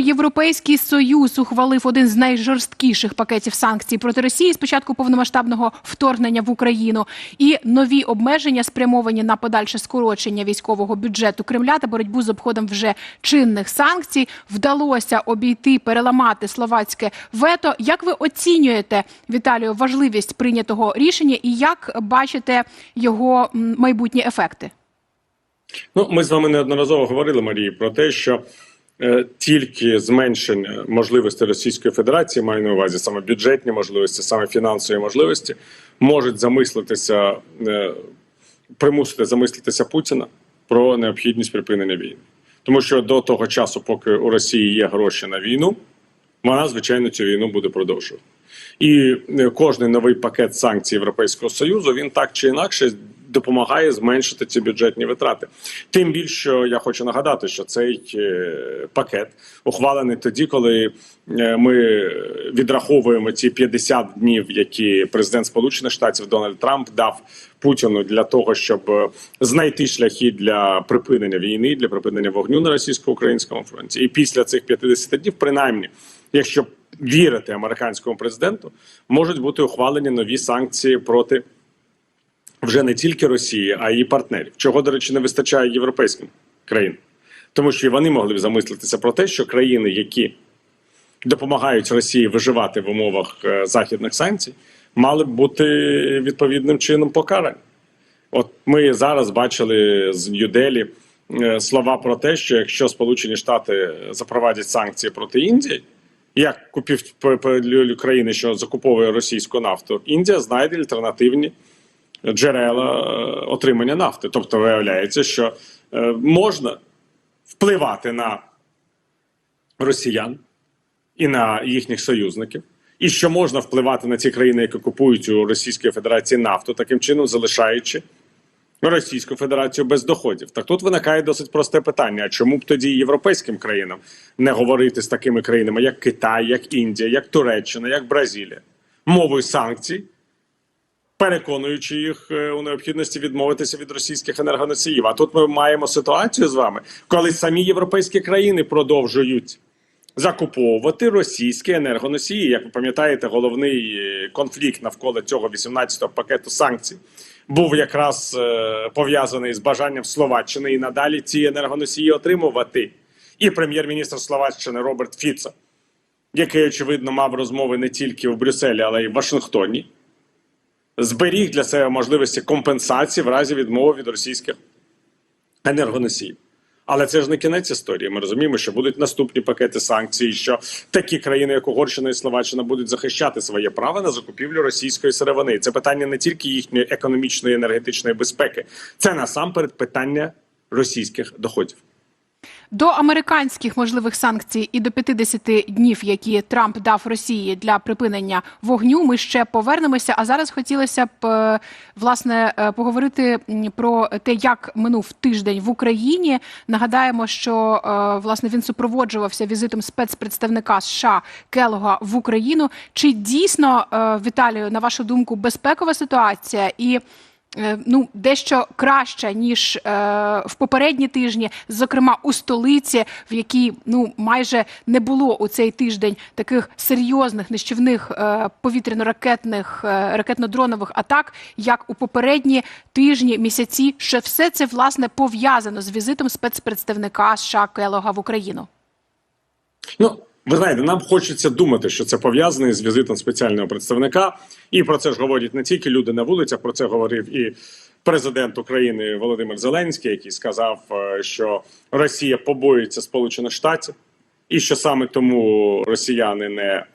Європейський союз ухвалив один з найжорсткіших пакетів санкцій проти Росії з початку повномасштабного вторгнення в Україну. І нові обмеження спрямовані на подальше скорочення військового бюджету Кремля та боротьбу з обходом вже чинних санкцій. Вдалося обійти переламати словацьке вето. Як ви оцінюєте Віталію важливість прийнятого рішення і як бачите його майбутні ефекти? Ну, ми з вами неодноразово говорили, Марії, про те, що тільки зменшення можливостей Російської Федерації, маю на увазі саме бюджетні можливості, саме фінансові можливості, можуть замислитися, е, примусити замислитися Путіна про необхідність припинення війни. Тому що до того часу, поки у Росії є гроші на війну, вона звичайно цю війну буде продовжувати. І е, кожний новий пакет санкцій Європейського союзу він так чи інакше допомагає зменшити ці бюджетні витрати. Тим більше я хочу нагадати, що цей е, пакет ухвалений тоді, коли е, ми відраховуємо ці 50 днів, які президент Сполучених Штатів Дональд Трамп дав Путіну для того, щоб е, знайти шляхи для припинення війни, для припинення вогню на російсько-українському фронті. І після цих 50 днів, принаймні, якщо вірити американському президенту, можуть бути ухвалені нові санкції проти вже не тільки Росії, а й партнерів, чого, до речі, не вистачає європейським країнам. Тому що і вони могли б замислитися про те, що країни, які допомагають Росії виживати в умовах е, західних санкцій, мали б бути відповідним чином покарані. От ми зараз бачили з Нью-Делі слова про те, що якщо Сполучені Штати запровадять санкції проти Індії, як купів країни, що закуповує російську нафту, Індія знайде альтернативні джерела е, отримання нафти. Тобто, виявляється, що е, можна впливати на росіян і на їхніх союзників, і що можна впливати на ці країни, які купують у Російської Федерації нафту, таким чином залишаючи Російську Федерацію без доходів. Так тут виникає досить просте питання: чому б тоді європейським країнам не говорити з такими країнами, як Китай, як Індія, як Туреччина, як Бразилія, мовою санкцій? Переконуючи їх е, у необхідності відмовитися від російських енергоносіїв. А тут ми маємо ситуацію з вами, коли самі європейські країни продовжують закуповувати російські енергоносії. Як ви пам'ятаєте, головний е, конфлікт навколо цього 18-го пакету санкцій був якраз е, пов'язаний з бажанням Словаччини і надалі ці енергоносії отримувати. І прем'єр-міністр Словаччини Роберт Фіцо, який очевидно мав розмови не тільки в Брюсселі, але й в Вашингтоні зберіг для себе можливості компенсації в разі відмови від російських енергоносіїв. Але це ж не кінець історії. Ми розуміємо, що будуть наступні пакети санкцій, що такі країни, як Угорщина і Словаччина, будуть захищати своє право на закупівлю російської сировини. Це питання не тільки їхньої економічної енергетичної безпеки, це насамперед питання російських доходів. До американських можливих санкцій і до 50 днів, які Трамп дав Росії для припинення вогню, ми ще повернемося. А зараз хотілося б е, власне е, поговорити про те, як минув тиждень в Україні. Нагадаємо, що е, власне він супроводжувався візитом спецпредставника США Келога в Україну. Чи дійсно Віталію, на вашу думку, безпекова ситуація і ну дещо краще ніж е, в попередні тижні, зокрема у столиці, в якій ну майже не було у цей тиждень таких серйозних нищівних е, повітряно-ракетних е, ракетно-дронових атак, як у попередні тижні, місяці. Що все це власне пов'язано з візитом спецпредставника США Келога в Україну? Ну ви знаєте, нам хочеться думати, що це пов'язане з візитом спеціального представника, і про це ж говорять не тільки люди на вулицях. Про це говорив і президент України Володимир Зеленський, який сказав, е, що Росія побоюється Сполучених Штатів, і що саме тому росіяни не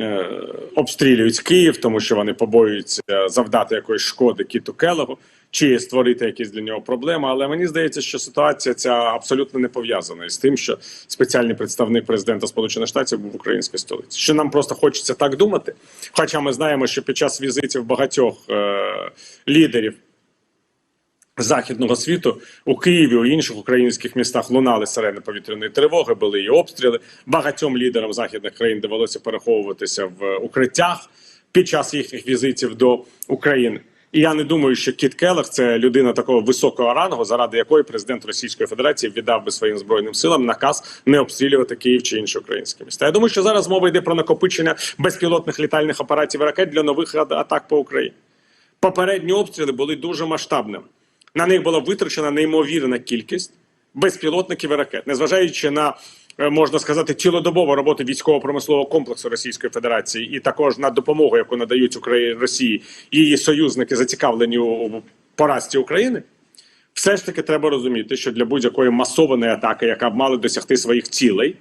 е, обстрілюють Київ, тому що вони побоюються завдати якоїсь шкоди Кіту Келегу чи створити якісь для нього проблеми. Але мені здається, що ситуація ця абсолютно не пов'язана із тим, що спеціальний представник президента Сполучених Штатів був в українській столиці. Що нам просто хочеться так думати. Хоча ми знаємо, що під час візитів багатьох е- лідерів. Західного світу у Києві у інших українських містах лунали сирени повітряної тривоги, були і обстріли. Багатьом лідерам західних країн довелося переховуватися в укриттях під час їхніх візитів до України. І я не думаю, що Кіт Келлах – це людина такого високого рангу, заради якої президент Російської Федерації віддав би своїм збройним силам наказ не обстрілювати Київ чи інші українські міста. Я думаю, що зараз мова йде про накопичення безпілотних літальних апаратів і ракет для нових атак по Україні. Попередні обстріли були дуже масштабними. На них була витрачена неймовірна кількість безпілотників і ракет, незважаючи на можна сказати цілодобову роботу військово-промислового комплексу Російської Федерації, і також на допомогу, яку надають Україні Росії її союзники, зацікавлені у поразці України. Все ж таки треба розуміти, що для будь-якої масованої атаки, яка б мала досягти своїх цілей,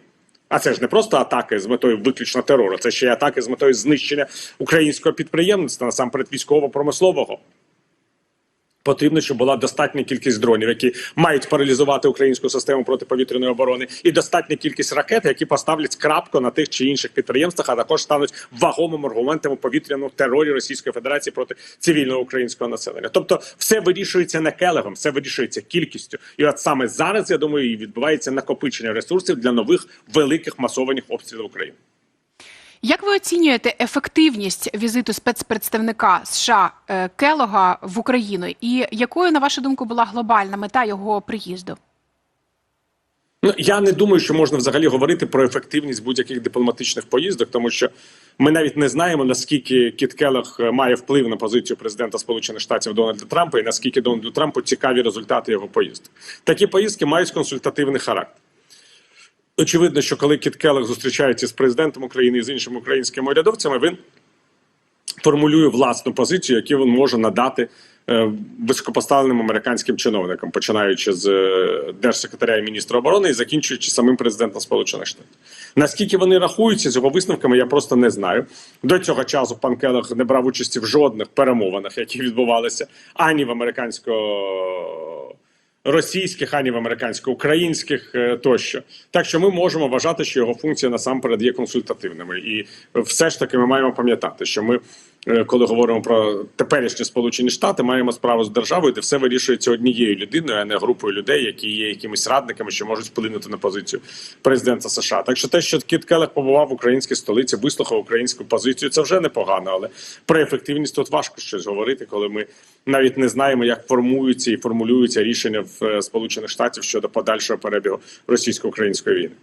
а це ж не просто атаки з метою виключно терору, це ще й атаки з метою знищення українського підприємництва, насамперед військово-промислового. Потрібно, щоб була достатня кількість дронів, які мають паралізувати українську систему протиповітряної оборони, і достатня кількість ракет, які поставлять крапку на тих чи інших підприємствах, а також стануть вагомим аргументом у повітряному терорі Російської Федерації проти цивільного українського населення. Тобто, все вирішується не келегом, все вирішується кількістю. І от саме зараз я думаю, і відбувається накопичення ресурсів для нових великих масованих обстрілів України. Як ви оцінюєте ефективність візиту спецпредставника США е, Келога в Україну? І якою, на вашу думку, була глобальна мета його приїзду? Ну я не думаю, що можна взагалі говорити про ефективність будь-яких дипломатичних поїздок, тому що ми навіть не знаємо наскільки Кіт Келлах е, має вплив на позицію президента Сполучених Штатів Дональда Трампа і наскільки Дональду Трампу цікаві результати його поїздок. Такі поїздки мають консультативний характер. Очевидно, що коли Кіт Келлах зустрічається з президентом України і з іншими українськими урядовцями, він формулює власну позицію, яку він може надати е, високопоставленим американським чиновникам, починаючи з е, держсекретаря і міністра оборони і закінчуючи самим президентом Сполучених Штатів. Наскільки вони рахуються з його висновками, я просто не знаю. До цього часу пан Келлах не брав участі в жодних перемовинах, які відбувалися ані в американсько російських, ані в американсько-українських е, тощо. Так що ми можемо вважати, що його функція насамперед є консультативними, і все ж таки ми маємо пам'ятати, що ми. Е, Коли говоримо про теперішні Сполучені Штати, маємо справу з державою, де все вирішується однією людиною, а не групою людей, які є якимись радниками, що можуть вплинути на позицію президента США. Так що те, що Кіт Келех побував в українській столиці, вислухав українську позицію, це вже непогано. Але про ефективність тут важко щось говорити, коли ми навіть не знаємо, як формуються і формулюються рішення в е, Сполучених Штатів щодо подальшого перебігу російсько-української війни.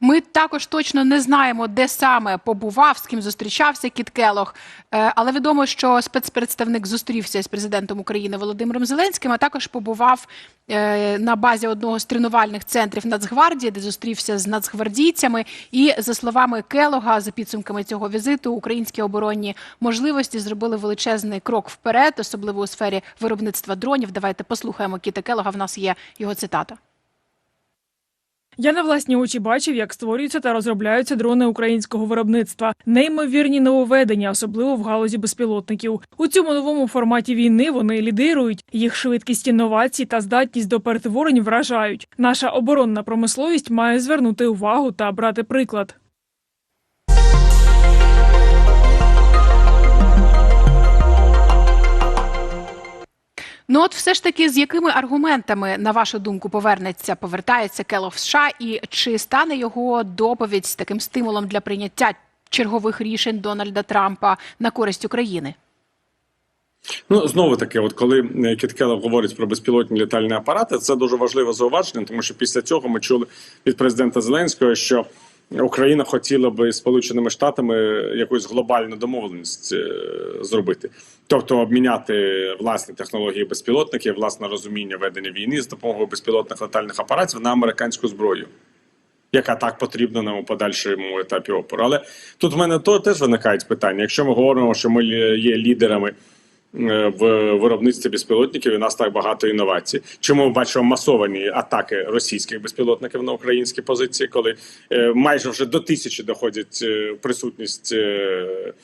Ми також точно не знаємо, де саме побував, з ким зустрічався Кіт Келог. Е, Але відомо, що спецпредставник зустрівся з президентом України Володимиром Зеленським, а також побував е, на базі одного з тренувальних центрів Нацгвардії, де зустрівся з нацгвардійцями. І за словами Келога, за підсумками цього візиту, українські оборонні можливості зробили величезний крок вперед, особливо у сфері виробництва дронів. Давайте послухаємо Кіта Келога. В нас є його цитата. Я на власні очі бачив, як створюються та розробляються дрони українського виробництва. Неймовірні нововведення, особливо в галузі безпілотників. У цьому новому форматі війни вони лідирують. Їх швидкість інновацій та здатність до перетворень вражають. Наша оборонна промисловість має звернути увагу та брати приклад. Ну от все ж таки, з якими аргументами, на вашу думку, повернеться, повертається Келог в США, і чи стане його доповідь таким стимулом для прийняття чергових рішень Дональда Трампа на користь України? Ну знову таки, от коли е, Кіт Келлог говорить про безпілотні літальні апарати, це дуже важливе зауваження, тому що після цього ми чули від президента Зеленського, що Україна хотіла би Сполученими Штатами якусь глобальну домовленість е, зробити, тобто обміняти власні технології безпілотників, власне розуміння ведення війни з допомогою безпілотних летальних апаратів на американську зброю. Яка так потрібна нам у подальшому етапі опору. Але тут в мене то теж виникають питання. Якщо ми говоримо, що ми є лідерами в виробництві безпілотників, і нас так багато інновацій. Чому ми бачимо масовані атаки російських безпілотників на українські позиції, коли е, майже вже до тисячі доходять е, присутність е,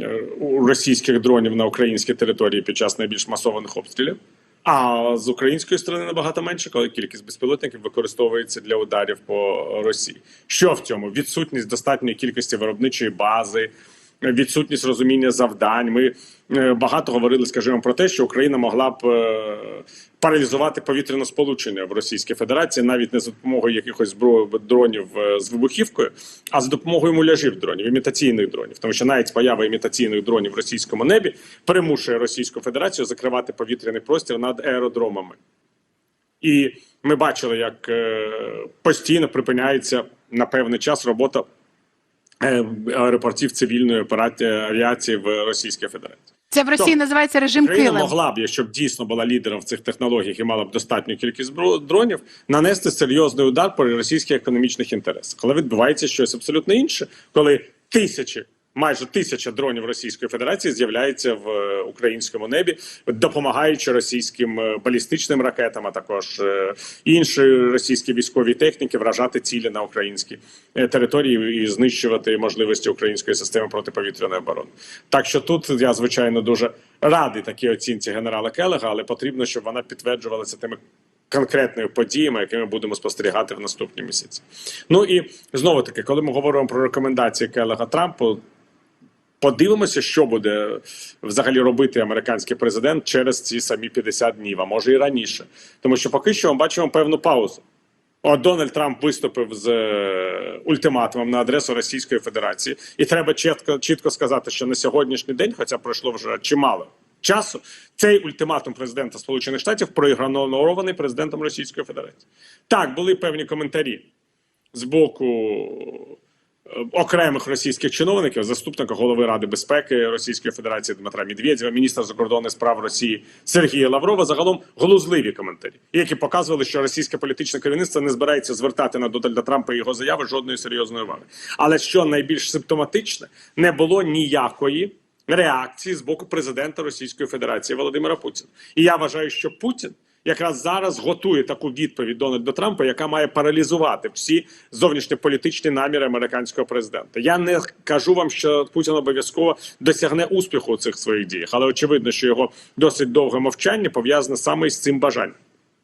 е, російських дронів на українській території під час найбільш масованих обстрілів? А з української сторони набагато менше, коли кількість безпілотників використовується для ударів по Росії. Що в цьому? Відсутність достатньої кількості виробничої бази, відсутність розуміння завдань. Ми е, багато говорили, скажімо, про те, що Україна могла б е, паралізувати повітряне сполучення в Російській Федерації навіть не за допомогою якихось збро- дронів е, з вибухівкою, а за допомогою муляжів дронів, імітаційних дронів, тому що навіть поява імітаційних дронів в російському небі примушує Російську Федерацію закривати повітряний простір над аеродромами. І ми бачили, як постійно припиняється на певний час робота аеропортів цивільної операції авіації в Російській Федерації. Це в Росії Тобто, називається режим Україна килим. могла б, якщо б дійсно була лідером в цих технологіях і мала б достатню кількість дронів, нанести серйозний удар по російських економічних інтересах. Але відбувається щось абсолютно інше, коли тисячі. Майже тисяча дронів Російської Федерації з'являється в е, українському небі, допомагаючи російським е, балістичним ракетам, а також е, іншої російській військовій техніки вражати цілі на українській території і знищувати можливості української системи протиповітряної оборони. Так що тут я звичайно дуже радий такій оцінці генерала Келега, але потрібно, щоб вона підтверджувалася тими конкретними подіями, які ми будемо спостерігати в наступні місяці. Ну і знову таки, коли ми говоримо про рекомендації Келега Трампу. Подивимося, що буде взагалі робити американський президент через ці самі 50 днів, а може і раніше. Тому що поки що ми бачимо певну паузу. От Дональд Трамп виступив з е, ультиматумом на адресу Російської Федерації, і треба чітко, чітко сказати, що на сьогоднішній день, хоча пройшло вже чимало часу, цей ультиматум президента Сполучених Штатів проігнорований президентом Російської Федерації. Так, були певні коментарі з боку окремих російських чиновників, заступника голови Ради безпеки Російської Федерації Дмитра Медведєва, міністра закордонних справ Росії Сергія Лаврова, загалом глузливі коментарі, які показували, що російське політичне керівництво не збирається звертати на Дональда Трампа і його заяви жодної серйозної уваги. Але що найбільш симптоматичне, не було ніякої. Реакції з боку президента Російської Федерації Володимира Путіна, і я вважаю, що Путін якраз зараз готує таку відповідь Дональда Трампа, яка має паралізувати всі зовнішньополітичні наміри американського президента. Я не кажу вам, що Путін обов'язково досягне успіху у цих своїх діях, але очевидно, що його досить довге мовчання пов'язане саме з цим бажанням.